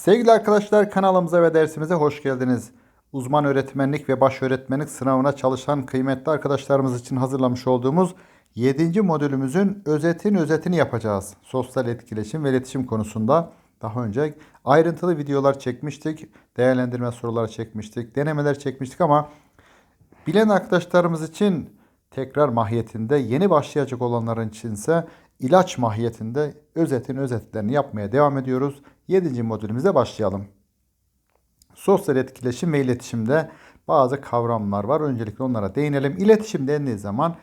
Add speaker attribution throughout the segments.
Speaker 1: Sevgili arkadaşlar kanalımıza ve dersimize hoş geldiniz. Uzman öğretmenlik ve baş öğretmenlik sınavına çalışan kıymetli arkadaşlarımız için hazırlamış olduğumuz 7. modülümüzün özetin özetini yapacağız. Sosyal etkileşim ve iletişim konusunda daha önce ayrıntılı videolar çekmiştik. Değerlendirme soruları çekmiştik. Denemeler çekmiştik ama bilen arkadaşlarımız için tekrar mahiyetinde yeni başlayacak olanların içinse ilaç mahiyetinde özetin özetlerini yapmaya devam ediyoruz. 7. modülümüze başlayalım. Sosyal etkileşim ve iletişimde bazı kavramlar var. Öncelikle onlara değinelim. İletişim dendiği zaman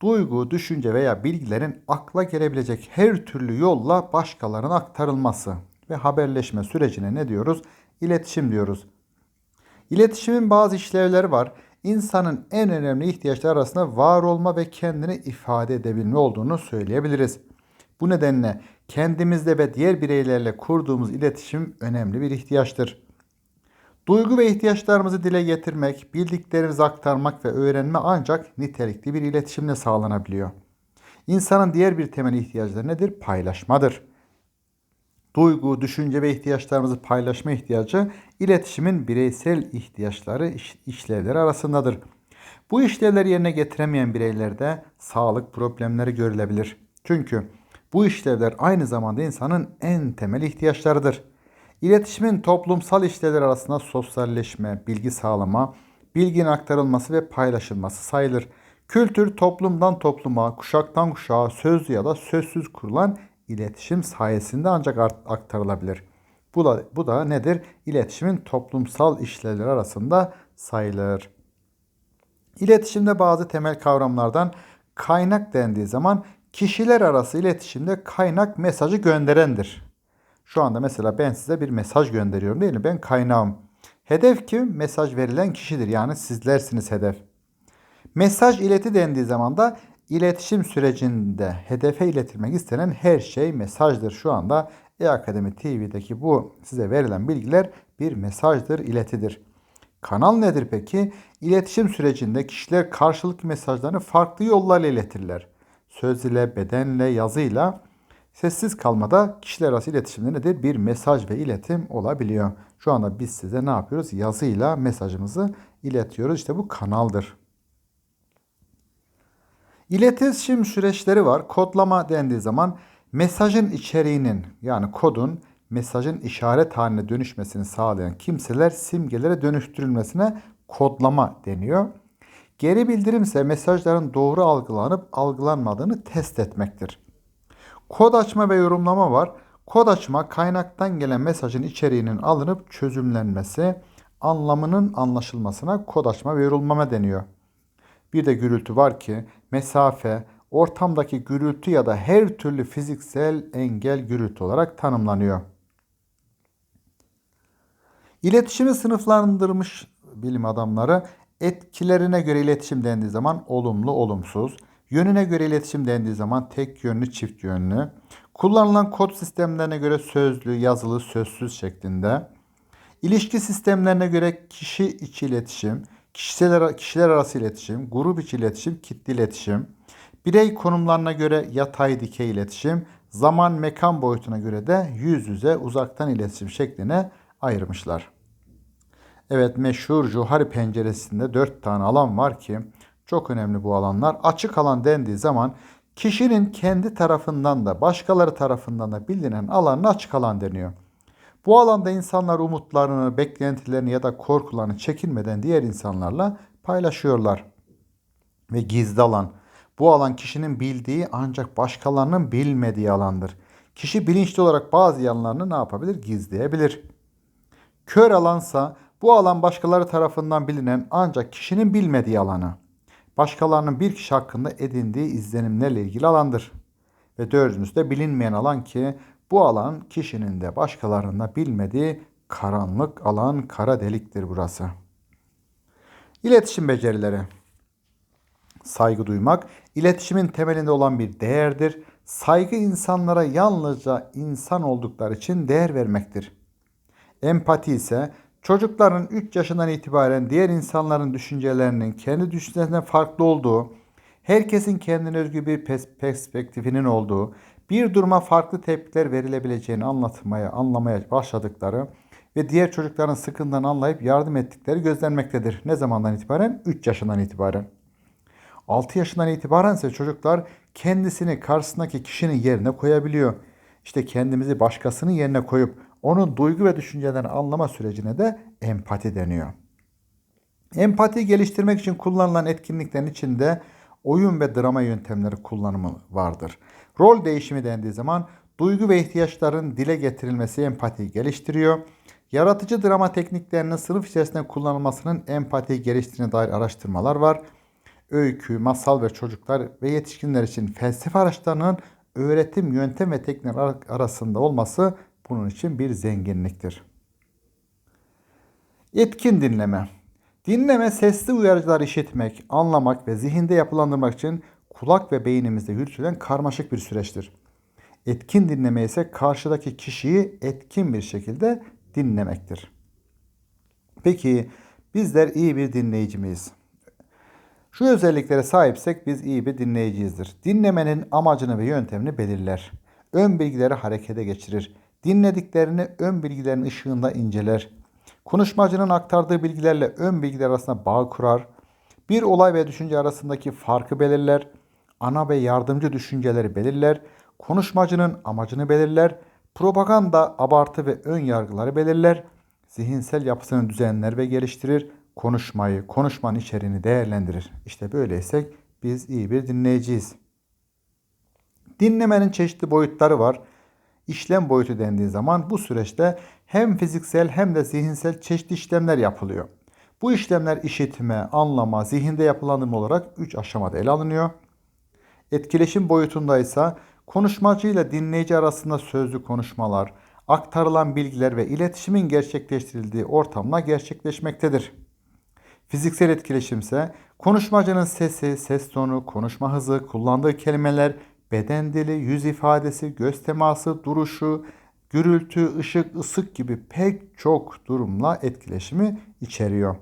Speaker 1: duygu, düşünce veya bilgilerin akla gelebilecek her türlü yolla başkalarına aktarılması ve haberleşme sürecine ne diyoruz? İletişim diyoruz. İletişimin bazı işlevleri var. İnsanın en önemli ihtiyaçları arasında var olma ve kendini ifade edebilme olduğunu söyleyebiliriz. Bu nedenle kendimizle ve diğer bireylerle kurduğumuz iletişim önemli bir ihtiyaçtır. Duygu ve ihtiyaçlarımızı dile getirmek, bildiklerimizi aktarmak ve öğrenme ancak nitelikli bir iletişimle sağlanabiliyor. İnsanın diğer bir temel ihtiyacı nedir? Paylaşmadır. Duygu, düşünce ve ihtiyaçlarımızı paylaşma ihtiyacı iletişimin bireysel ihtiyaçları, iş- işlevleri arasındadır. Bu işlevleri yerine getiremeyen bireylerde sağlık problemleri görülebilir. Çünkü bu işlevler aynı zamanda insanın en temel ihtiyaçlarıdır. İletişimin toplumsal işlevler arasında sosyalleşme, bilgi sağlama, bilginin aktarılması ve paylaşılması sayılır. Kültür toplumdan topluma, kuşaktan kuşağa sözlü ya da sözsüz kurulan iletişim sayesinde ancak aktarılabilir. Bu da, bu da nedir? İletişimin toplumsal işlevler arasında sayılır. İletişimde bazı temel kavramlardan kaynak dendiği zaman kişiler arası iletişimde kaynak mesajı gönderendir. Şu anda mesela ben size bir mesaj gönderiyorum değil mi? Ben kaynağım. Hedef kim? Mesaj verilen kişidir. Yani sizlersiniz hedef. Mesaj ileti dendiği zaman da iletişim sürecinde hedefe iletilmek istenen her şey mesajdır. Şu anda E-Akademi TV'deki bu size verilen bilgiler bir mesajdır, iletidir. Kanal nedir peki? İletişim sürecinde kişiler karşılıklı mesajlarını farklı yollarla iletirler. Söz ile, bedenle, yazıyla sessiz kalmada kişiler arası iletişimde nedir? Bir mesaj ve iletim olabiliyor. Şu anda biz size ne yapıyoruz? Yazıyla mesajımızı iletiyoruz. İşte bu kanaldır. İletişim süreçleri var. Kodlama dendiği zaman mesajın içeriğinin yani kodun mesajın işaret haline dönüşmesini sağlayan kimseler simgelere dönüştürülmesine kodlama deniyor. Geri bildirim ise mesajların doğru algılanıp algılanmadığını test etmektir. Kod açma ve yorumlama var. Kod açma kaynaktan gelen mesajın içeriğinin alınıp çözümlenmesi, anlamının anlaşılmasına kod açma ve yorumlama deniyor. Bir de gürültü var ki mesafe, ortamdaki gürültü ya da her türlü fiziksel engel gürültü olarak tanımlanıyor. İletişimi sınıflandırmış bilim adamları etkilerine göre iletişim dendiği zaman olumlu, olumsuz, yönüne göre iletişim dendiği zaman tek yönlü, çift yönlü, kullanılan kod sistemlerine göre sözlü, yazılı, sözsüz şeklinde, ilişki sistemlerine göre kişi içi iletişim, kişiler, kişiler arası iletişim, grup içi iletişim, kitle iletişim, birey konumlarına göre yatay dikey iletişim, zaman mekan boyutuna göre de yüz yüze uzaktan iletişim şekline ayırmışlar. Evet meşhur Johari penceresinde dört tane alan var ki çok önemli bu alanlar. Açık alan dendiği zaman kişinin kendi tarafından da başkaları tarafından da bilinen alanına açık alan deniyor. Bu alanda insanlar umutlarını, beklentilerini ya da korkularını çekinmeden diğer insanlarla paylaşıyorlar. Ve gizli alan. Bu alan kişinin bildiği ancak başkalarının bilmediği alandır. Kişi bilinçli olarak bazı yanlarını ne yapabilir? Gizleyebilir. Kör alansa bu alan başkaları tarafından bilinen ancak kişinin bilmediği alanı. Başkalarının bir kişi hakkında edindiği izlenimlerle ilgili alandır. Ve dördüncüsü de bilinmeyen alan ki bu alan kişinin de başkalarının da bilmediği karanlık alan, kara deliktir burası. İletişim becerileri. Saygı duymak, iletişimin temelinde olan bir değerdir. Saygı insanlara yalnızca insan oldukları için değer vermektir. Empati ise çocukların 3 yaşından itibaren diğer insanların düşüncelerinin kendi düşüncelerinden farklı olduğu, herkesin kendine özgü bir pers- perspektifinin olduğu, bir duruma farklı tepkiler verilebileceğini anlatmaya, anlamaya başladıkları, ve diğer çocukların sıkıntından anlayıp yardım ettikleri gözlenmektedir. Ne zamandan itibaren? 3 yaşından itibaren. 6 yaşından itibaren ise çocuklar kendisini karşısındaki kişinin yerine koyabiliyor. İşte kendimizi başkasının yerine koyup onun duygu ve düşüncelerini anlama sürecine de empati deniyor. Empati geliştirmek için kullanılan etkinliklerin içinde oyun ve drama yöntemleri kullanımı vardır. Rol değişimi dendiği zaman duygu ve ihtiyaçların dile getirilmesi empatiyi geliştiriyor. Yaratıcı drama tekniklerinin sınıf içerisinde kullanılmasının empatiyi geliştirdiğine dair araştırmalar var. Öykü, masal ve çocuklar ve yetişkinler için felsefe araçlarının öğretim yöntem ve teknikler arasında olması bunun için bir zenginliktir. Etkin dinleme. Dinleme sesli uyarıcılar işitmek, anlamak ve zihinde yapılandırmak için kulak ve beynimizde yürütülen karmaşık bir süreçtir. Etkin dinleme ise karşıdaki kişiyi etkin bir şekilde dinlemektir. Peki bizler iyi bir dinleyici miyiz? Şu özelliklere sahipsek biz iyi bir dinleyiciyizdir. Dinlemenin amacını ve yöntemini belirler. Ön bilgileri harekete geçirir. Dinlediklerini ön bilgilerin ışığında inceler. Konuşmacının aktardığı bilgilerle ön bilgiler arasında bağ kurar. Bir olay ve düşünce arasındaki farkı belirler. Ana ve yardımcı düşünceleri belirler. Konuşmacının amacını belirler. Propaganda, abartı ve ön yargıları belirler. Zihinsel yapısını düzenler ve geliştirir. Konuşmayı, konuşmanın içeriğini değerlendirir. İşte böyleysek biz iyi bir dinleyiciyiz. Dinlemenin çeşitli boyutları var. İşlem boyutu dendiği zaman bu süreçte hem fiziksel hem de zihinsel çeşitli işlemler yapılıyor. Bu işlemler işitme, anlama, zihinde yapılandırma olarak 3 aşamada ele alınıyor. Etkileşim boyutunda ise konuşmacı ile dinleyici arasında sözlü konuşmalar, aktarılan bilgiler ve iletişimin gerçekleştirildiği ortamla gerçekleşmektedir. Fiziksel etkileşim ise konuşmacının sesi, ses tonu, konuşma hızı, kullandığı kelimeler, beden dili, yüz ifadesi, göz teması, duruşu, gürültü, ışık, ısık gibi pek çok durumla etkileşimi içeriyor.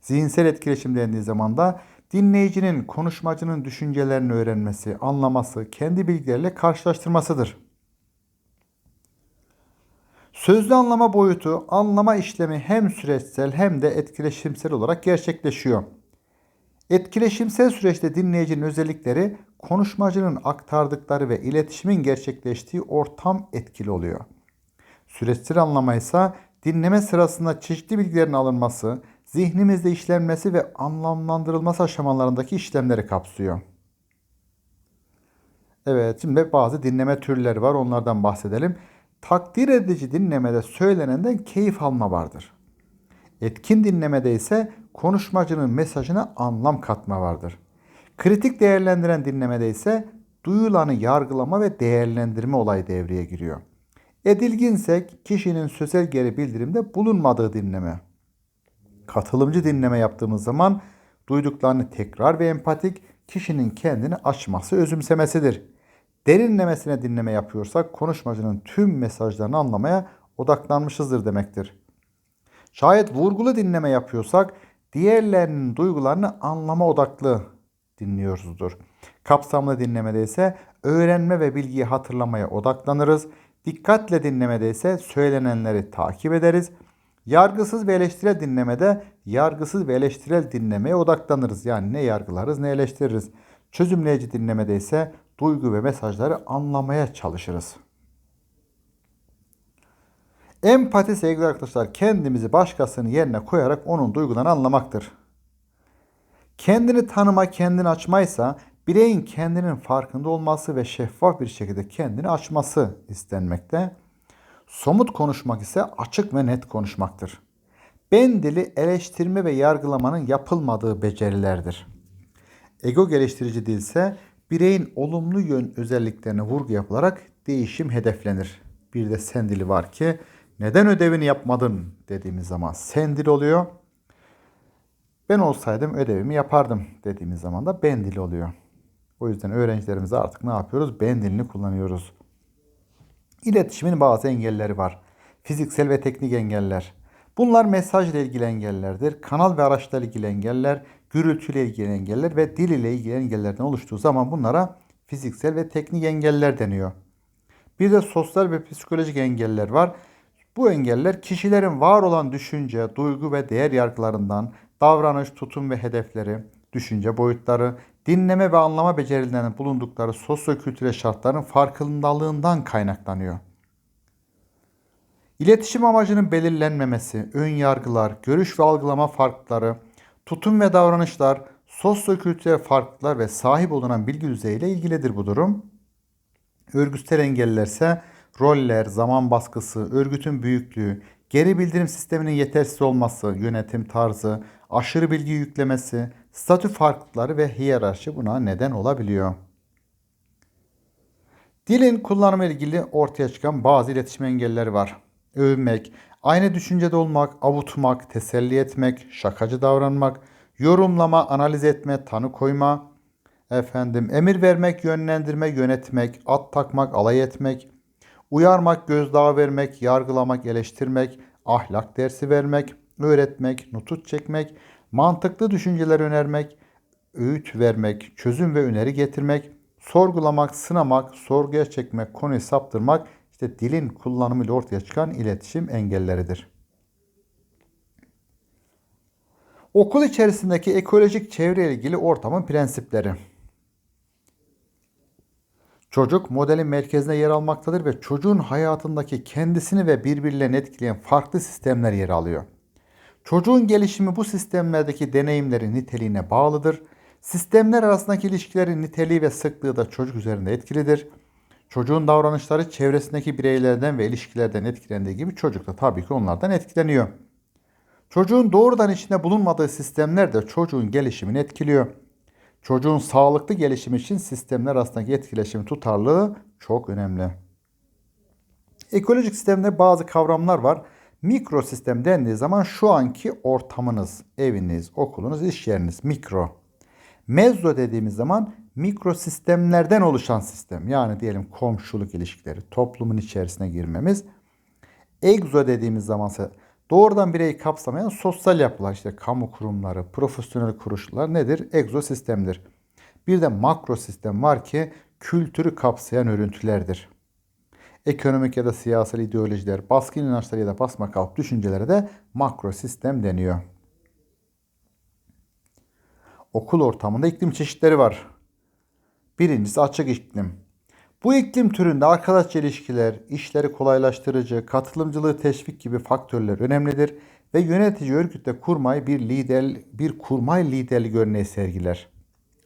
Speaker 1: Zihinsel etkileşim dendiği zaman da dinleyicinin konuşmacının düşüncelerini öğrenmesi, anlaması, kendi bilgileriyle karşılaştırmasıdır. Sözlü anlama boyutu, anlama işlemi hem süreçsel hem de etkileşimsel olarak gerçekleşiyor. Etkileşimsel süreçte dinleyicinin özellikleri konuşmacının aktardıkları ve iletişimin gerçekleştiği ortam etkili oluyor. Süreçsel anlama ise dinleme sırasında çeşitli bilgilerin alınması, zihnimizde işlenmesi ve anlamlandırılması aşamalarındaki işlemleri kapsıyor. Evet, şimdi bazı dinleme türleri var. Onlardan bahsedelim. Takdir edici dinlemede söylenenden keyif alma vardır. Etkin dinlemede ise konuşmacının mesajına anlam katma vardır. Kritik değerlendiren dinlemede ise duyulanı yargılama ve değerlendirme olayı devreye giriyor. Edilginsek kişinin sözel geri bildirimde bulunmadığı dinleme. Katılımcı dinleme yaptığımız zaman duyduklarını tekrar ve empatik kişinin kendini açması, özümsemesidir. Derinlemesine dinleme yapıyorsak konuşmacının tüm mesajlarını anlamaya odaklanmışızdır demektir. Şayet vurgulu dinleme yapıyorsak diğerlerinin duygularını anlama odaklı dinliyoruzdur. Kapsamlı dinlemede ise öğrenme ve bilgiyi hatırlamaya odaklanırız. Dikkatle dinlemede ise söylenenleri takip ederiz. Yargısız ve eleştirel dinlemede yargısız ve eleştirel dinlemeye odaklanırız. Yani ne yargılarız ne eleştiririz. Çözümleyici dinlemede ise duygu ve mesajları anlamaya çalışırız. Empati sevgili arkadaşlar kendimizi başkasının yerine koyarak onun duygularını anlamaktır. Kendini tanıma, kendini açmaysa bireyin kendinin farkında olması ve şeffaf bir şekilde kendini açması istenmekte. Somut konuşmak ise açık ve net konuşmaktır. Ben dili eleştirme ve yargılamanın yapılmadığı becerilerdir. Ego geliştirici dil ise bireyin olumlu yön özelliklerine vurgu yapılarak değişim hedeflenir. Bir de sen dili var ki neden ödevini yapmadın dediğimiz zaman sen dil oluyor. Ben olsaydım ödevimi yapardım dediğimiz zaman da ben dili oluyor. O yüzden öğrencilerimize artık ne yapıyoruz? Ben dilini kullanıyoruz. İletişimin bazı engelleri var. Fiziksel ve teknik engeller. Bunlar mesajla ilgili engellerdir. Kanal ve araçla ilgili engeller, gürültüyle ilgili engeller ve dil ile ilgili engellerden oluştuğu zaman bunlara fiziksel ve teknik engeller deniyor. Bir de sosyal ve psikolojik engeller var. Bu engeller kişilerin var olan düşünce, duygu ve değer yargılarından, davranış, tutum ve hedefleri, düşünce boyutları, dinleme ve anlama becerilerinin bulundukları sosyo-kültürel şartların farkındalığından kaynaklanıyor. İletişim amacının belirlenmemesi, ön yargılar, görüş ve algılama farkları, tutum ve davranışlar, sosyo-kültürel farklılıklar ve sahip olunan bilgi düzeyiyle ilgilidir bu durum. Örgütsel engeller ise roller, zaman baskısı, örgütün büyüklüğü, geri bildirim sisteminin yetersiz olması, yönetim tarzı, aşırı bilgi yüklemesi, statü farklılıkları ve hiyerarşi buna neden olabiliyor. Dilin kullanımı ilgili ortaya çıkan bazı iletişim engelleri var. Övünmek, aynı düşüncede olmak, avutmak, teselli etmek, şakacı davranmak, yorumlama, analiz etme, tanı koyma, efendim emir vermek, yönlendirme, yönetmek, at takmak, alay etmek, uyarmak, gözdağı vermek, yargılamak, eleştirmek, ahlak dersi vermek, öğretmek, nutut çekmek, mantıklı düşünceler önermek, öğüt vermek, çözüm ve öneri getirmek, sorgulamak, sınamak, sorguya çekmek, konuyu saptırmak işte dilin kullanımıyla ortaya çıkan iletişim engelleridir. Okul içerisindeki ekolojik çevre ilgili ortamın prensipleri. Çocuk modelin merkezine yer almaktadır ve çocuğun hayatındaki kendisini ve birbirlerini etkileyen farklı sistemler yer alıyor. Çocuğun gelişimi bu sistemlerdeki deneyimlerin niteliğine bağlıdır. Sistemler arasındaki ilişkilerin niteliği ve sıklığı da çocuk üzerinde etkilidir. Çocuğun davranışları çevresindeki bireylerden ve ilişkilerden etkilendiği gibi çocuk da tabii ki onlardan etkileniyor. Çocuğun doğrudan içinde bulunmadığı sistemler de çocuğun gelişimini etkiliyor. Çocuğun sağlıklı gelişimi için sistemler arasındaki etkileşim tutarlılığı çok önemli. Ekolojik sistemde bazı kavramlar var. Mikro sistem dendiği zaman şu anki ortamınız, eviniz, okulunuz, iş yeriniz mikro. Mezzo dediğimiz zaman mikro sistemlerden oluşan sistem. Yani diyelim komşuluk ilişkileri, toplumun içerisine girmemiz. Egzo dediğimiz zaman ise doğrudan bireyi kapsamayan sosyal yapılar işte kamu kurumları, profesyonel kuruluşlar nedir? Egzo sistemdir. Bir de makro sistem var ki kültürü kapsayan örüntülerdir. Ekonomik ya da siyasal ideolojiler, baskın inançlar ya da basma kalıp düşüncelere de makro sistem deniyor. Okul ortamında iklim çeşitleri var. Birincisi açık iklim. Bu iklim türünde arkadaş ilişkiler, işleri kolaylaştırıcı, katılımcılığı teşvik gibi faktörler önemlidir ve yönetici örgütte kurmay bir lider bir kurmay liderlik örneği sergiler.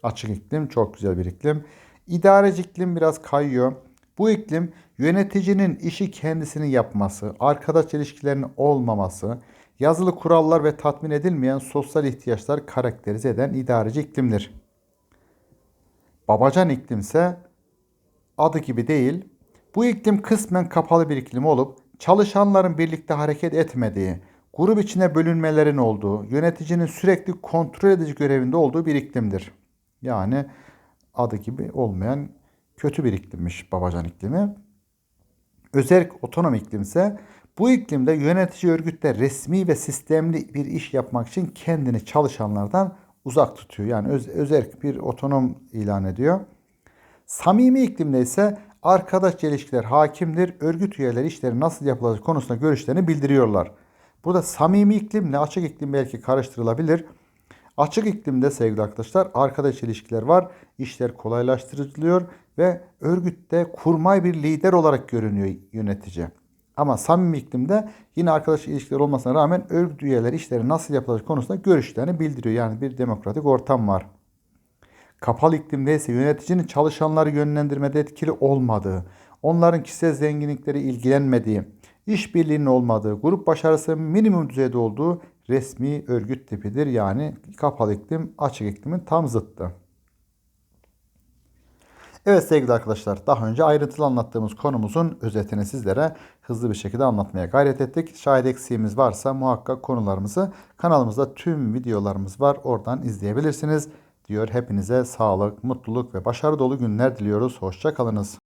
Speaker 1: Açık iklim çok güzel bir iklim. İdareci iklim biraz kayıyor. Bu iklim yöneticinin işi kendisinin yapması, arkadaş ilişkilerinin olmaması, yazılı kurallar ve tatmin edilmeyen sosyal ihtiyaçlar karakterize eden idareci iklimdir. Babacan iklim ise adı gibi değil. Bu iklim kısmen kapalı bir iklim olup çalışanların birlikte hareket etmediği, grup içine bölünmelerin olduğu, yöneticinin sürekli kontrol edici görevinde olduğu bir iklimdir. Yani adı gibi olmayan kötü bir iklimmiş babacan iklimi. Özerk otonom iklim ise bu iklimde yönetici örgütte resmi ve sistemli bir iş yapmak için kendini çalışanlardan uzak tutuyor. Yani öz, özerk bir otonom ilan ediyor. Samimi iklimde ise arkadaş ilişkiler hakimdir. Örgüt üyeleri işleri nasıl yapılacak konusunda görüşlerini bildiriyorlar. Burada samimi iklimle açık iklim belki karıştırılabilir. Açık iklimde sevgili arkadaşlar arkadaş ilişkiler var. İşler kolaylaştırılıyor ve örgütte kurmay bir lider olarak görünüyor yönetici. Ama samimi iklimde yine arkadaş ilişkiler olmasına rağmen örgüt üyeleri işleri nasıl yapılacak konusunda görüşlerini bildiriyor. Yani bir demokratik ortam var. Kapalı iklimde ise yöneticinin çalışanları yönlendirmede etkili olmadığı, onların kişisel zenginlikleri ilgilenmediği, işbirliğinin olmadığı, grup başarısı minimum düzeyde olduğu resmi örgüt tipidir. Yani kapalı iklim açık iklimin tam zıttı. Evet sevgili arkadaşlar daha önce ayrıntılı anlattığımız konumuzun özetini sizlere hızlı bir şekilde anlatmaya gayret ettik. Şayet eksiğimiz varsa muhakkak konularımızı kanalımızda tüm videolarımız var oradan izleyebilirsiniz. Diyor hepinize sağlık, mutluluk ve başarı dolu günler diliyoruz. Hoşçakalınız.